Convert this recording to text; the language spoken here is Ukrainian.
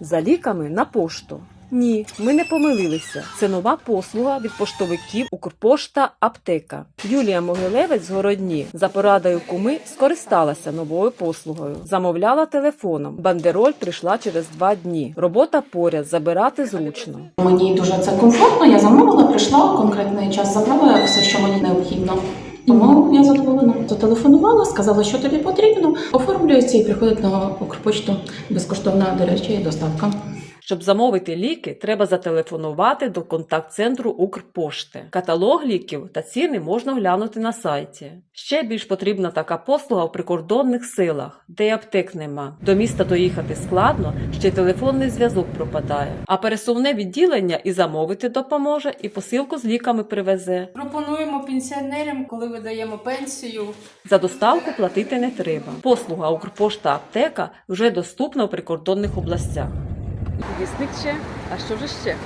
За ліками на пошту. Ні, ми не помилилися. Це нова послуга від поштовиків Укрпошта Аптека. Юлія Могилевець з Городні за порадою куми скористалася новою послугою. Замовляла телефоном. Бандероль прийшла через два дні. Робота поряд, забирати зручно. Мені дуже це комфортно. Я замовила, прийшла конкретний час, забрала все, що мені необхідно. Тому я задоволена. Зателефонувала, сказала, що тобі потрібно. Оформлюється і приходить на Укрпочту безкоштовна, до речі, доставка. Щоб замовити ліки, треба зателефонувати до контакт-центру Укрпошти. Каталог ліків та ціни можна глянути на сайті. Ще більш потрібна така послуга в прикордонних силах, де й аптек нема. До міста доїхати складно, ще й телефонний зв'язок пропадає. А пересувне відділення і замовити допоможе, і посилку з ліками привезе. Пропонуємо пенсіонерам, коли видаємо пенсію, За доставку платити не треба. Послуга Укрпошта аптека вже доступна в прикордонних областях. Вісник ще, а що вже ще?